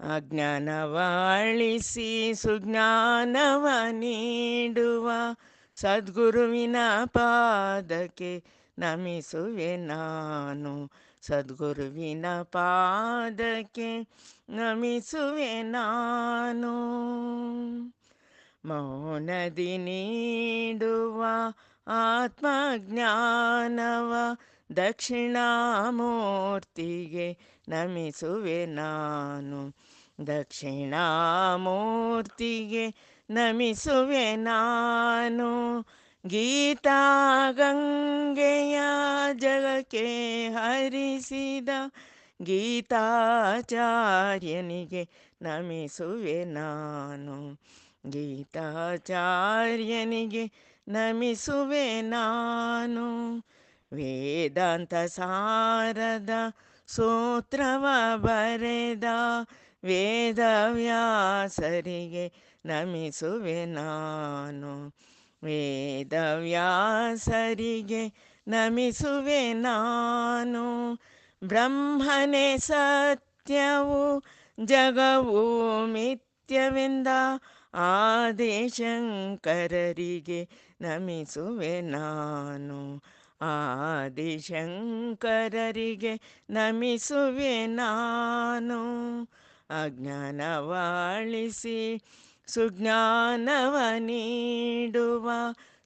ಅಜ್ಞಾನವಾಳಿಸಿ ಸುಜ್ಞಾನವ ನೀಡುವ ಸದ್ಗುರುವಿನ ಪಾದಕ್ಕೆ ನಮಿಸುವೆ ನಾನು. ಸದ್ಗುರುವಿನ ಪಾದಕ್ಕೆ ನಮಿಸುವೆ ನಾನು. ಮೌನದಿ ನೀಡುವ ಆತ್ಮಜ್ಞಾನವ ದಕ್ಷಿಣಾಮೂರ್ತಿಗೆ ನಮಿಸುವೆ ನಾನು. ದಕ್ಷಿಣಾಮೂರ್ತಿಗೆ ನಮಿಸುವೆ ನಾನು. ಗೀತಾ ಗಂಗೆಯ ಜಗಕ್ಕೆ ಹರಿಸಿದ ಗೀತಾಚಾರ್ಯನಿಗೆ ನಮಿಸುವೆ ನಾನು. ಗೀತಾಚಾರ್ಯನಿಗೆ ನಮಿಸುವೆ ನಾನು. ವೇದಾಂತ ಸಾರದ ಸೂತ್ರವ ಬರೆದ ವೇದವ್ಯಾಸರಿಗೆ ನಮಿಸುವೆ ನಾನು. ವೇದವ್ಯಾಸರಿಗೆ ನಮಿಸುವೆ ನಾನು. ಬ್ರಹ್ಮನೇ ಸತ್ಯವು, ಜಗವು ಮಿಥ್ಯವೆಂದ, ಆದಿಶಂಕರರಿಗೆ ನಮಿಸುವೆ ನಾನು. ಆದಿಶಂಕರರಿಗೆ ನಮಿಸುವೆ ನಾನು. ಅಜ್ಞಾನವಾಳಿಸಿ ಸುಜ್ಞಾನವ ನೀಡುವ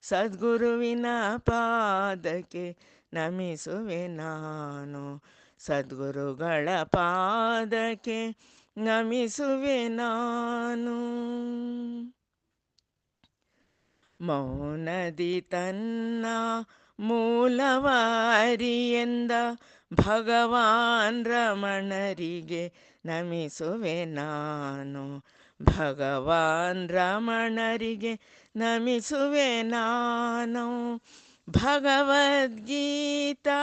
ಸದ್ಗುರುವಿನ ಪಾದಕ್ಕೆ ನಮಿಸುವೆ ನಾನು. ಸದ್ಗುರುಗಳ ಪಾದಕ್ಕೆ ನಮಿಸುವೆ ನಾನು. ಮೌನದಿ ತನ್ನ ಮೂಲವ ಅರಿಯೆಂದ ಭಗವಾನ್ ರಮಣರಿಗೆ ನಮಿಸುವೆ ನಾನು. ಭಗವಾನ್ ರಮಣರಿಗೆ ನಮಿಸುವೆ ನಾನು. ಭಗವದ್ಗೀತಾ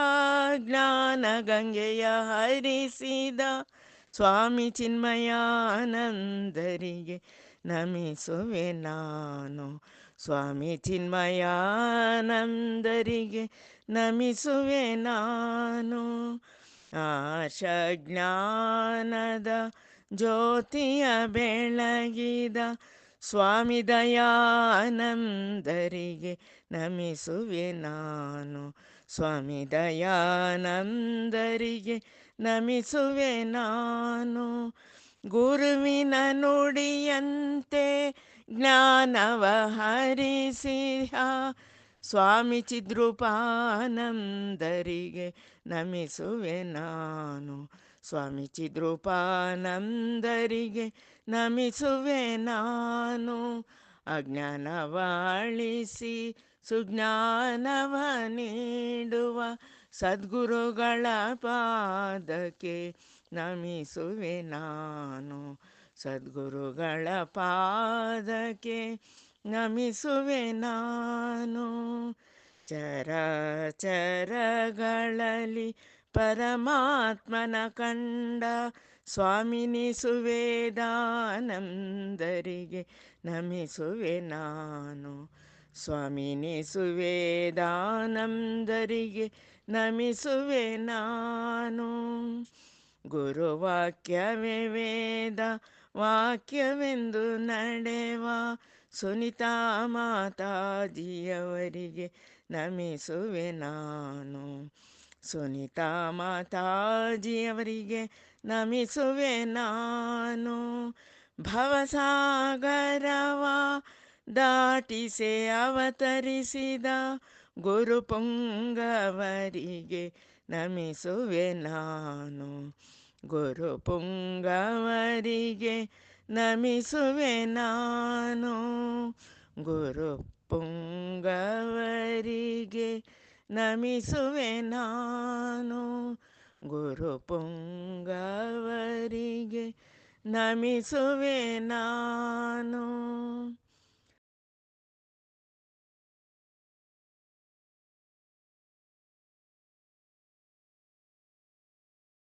ಜ್ಞಾನ ಗಂಗೆಯ ಹರಿಸಿದ ಸ್ವಾಮಿ ಚಿನ್ಮಯಾನಂದರಿಗೆ ನಮಿಸುವೆ ನಾನು. ಸ್ವಾಮಿ ಚಿನ್ಮಯಾನಂದರಿಗೆ ನಮಿಸುವೆ ನಾನು. ಆಶ ಜ್ಞಾನದ ಜ್ಯೋತಿಯ ಬೆಳಗಿದ ಸ್ವಾಮಿ ದಯಾನಂದರಿಗೆ ನಮಿಸುವೆ ನಾನು. ಸ್ವಾಮಿ ದಯಾನಂದರಿಗೆ ನಮಿಸುವೆ ನಾನು. ಗುರುವಿನ ನುಡಿಯಂತೆ ಜ್ಞಾನವ ಹರಿಸಿಹ ಸ್ವಾಮಿ ಚಿದ್ರೂಪಾನಂದರಿಗೆ ನಮಿಸುವೆ ನಾನು. ಸ್ವಾಮಿ ಚಿದ್ರೂಪಾನಂದರಿಗೆ ನಮಿಸುವೆ ನಾನು. ಅಜ್ಞಾನವಾಳಿಸಿ ಸುಜ್ಞಾನವ ನೀಡುವ ಸದ್ಗುರುಗಳ ಪಾದಕ್ಕೆ ನಮಿಸುವೆ ನಾನು. ಸದ್ಗುರುಗಳ ಪಾದಕ್ಕೆ ನಮಿಸುವೆ ನಾನು ಚರಚರಗಳಲ್ಲಿ ಪರಮಾತ್ಮನ ಕಂಡ ಸ್ವಾಮಿನಿ ಸುವೇದಾನಂದರಿಗೆ ನಮಿಸುವೆ ನಾನು ಸ್ವಾಮಿನಿ ಸುವೇದಾನಂದರಿಗೆ ನಮಿಸುವೆ ನಾನು ಗುರುವಾಕ್ಯವೇ ವೇದ ವಾಕ್ಯವೆಂದು ನಡೆವ ಸುನಿತಾ ಮಾತಾಜಿಯವರಿಗೆ ನಮಿಸುವೆ ನಾನು. ಸುನಿತಾ ಮಾತಾಜಿಯವರಿಗೆ ನಮಿಸುವೆ ನಾನು. ಭವಸಾಗರವ ದಾಟಿಸೆ ಅವತರಿಸಿದ ಗುರು ಪುಂಗವರಿಗೆ ನಮಿಸುವೆ ನಾನು. ಗುರು ಪುಂಗವರಿಗೆ ನಮಿಸುವೆ ನಾನು ಗುರು ಪುಂಗವರಿಗೆ ನಮಿಸುವೆ ನಾನು ಗುರು ಪುಂಗವರಿಗೆ ನಮಿಸುವೆ ನಾನು